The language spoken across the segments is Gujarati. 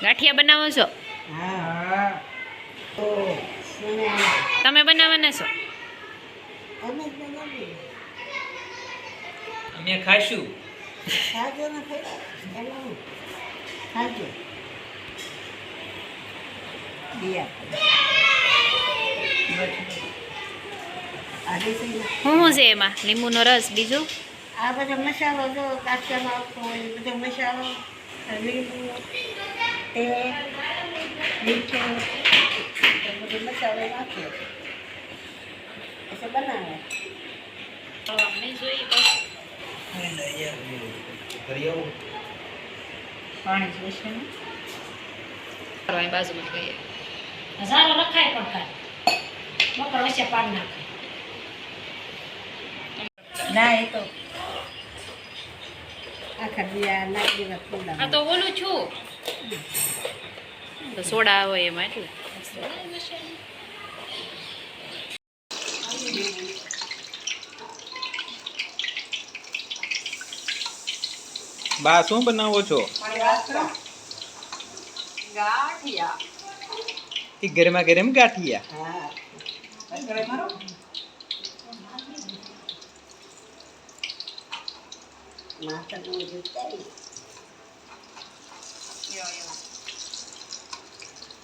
ગાંઠિયા બનાવો છો? તમે બનાવવાના છો? અમે ખાશું શું શું છે એમાં? લીંબુનો રસ બીજું? આ બધો મસાલો જો કાચા એ બધો મસાલો લીંબુ. તેલ મીઠું બધું મસાલો નાખીએ પછી બનાવે. પાણી જોઈશે ને? બાજુમાં ખાઈએ હજારો લખાય પણ ખાય બપોર વચ્ચે પાડ નાખે. ના એ તો આખા દિયા નાખી દેવા આ તો ઓલું છું. તો સોડા હોય એમાં એટલે. બા શું બનાવો છો? એ ગરમા ગરમ ગાંઠિયા. હા માથાનું ઉતારી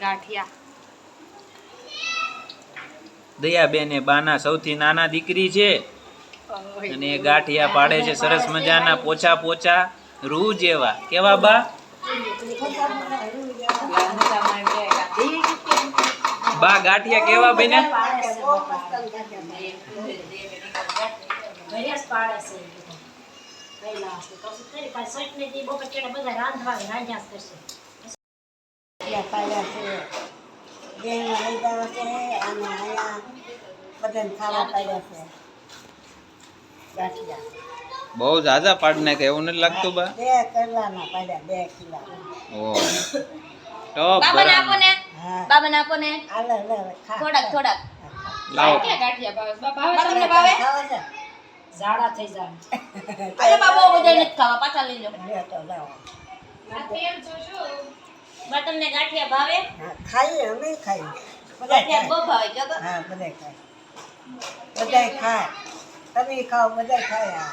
ગાંઠિયા. દયાબેન એ બાના સૌથી નાના દીકરી છે અને એ ગાંઠિયા પાડે છે સરસ મજાના પોચા પોચા રૂ જેવા. કેવા બા? બા ગાંઠિયા કેવા બેને પાડે છે એ બધા. પહેલા હશે. તો શું કરી? પાછી ચટણી થી બપોર ચડે બધા રાંધવા રાંધ્યા જ કરશે ત્યાં પાડ્યા છે બેમાં લઈ ગયા છે અને અહીંયા બધાને ખાવા પાડ્યા છે ગાંઠિયા બહુ ઝાઝા પાડ નાખે એવું નથી લાગતું બા બે કરલાના પાડ્યા બે કિલા ઓ ટોપ બાબાને આપો ગરમ ને હા બાબાને આપો ને હાલે લે લે, ખા થોડાક થોડાક લાવો બા તમને ભાવે ખાવા છે ઝાડા થઈ જાય અરે બાબા બધા નથી ખાવા પાછા લઈ લો લે તો લાવો બા તમને ગાંઠિયા ભાવે? હા ખાઈએ અમે ખાઈએ. બધા ગાંઠિયા બહુ ભાવે જો હા. બધાય ખાય. બધાય ખાય. તમે ખાઓ બધાય ખાય હા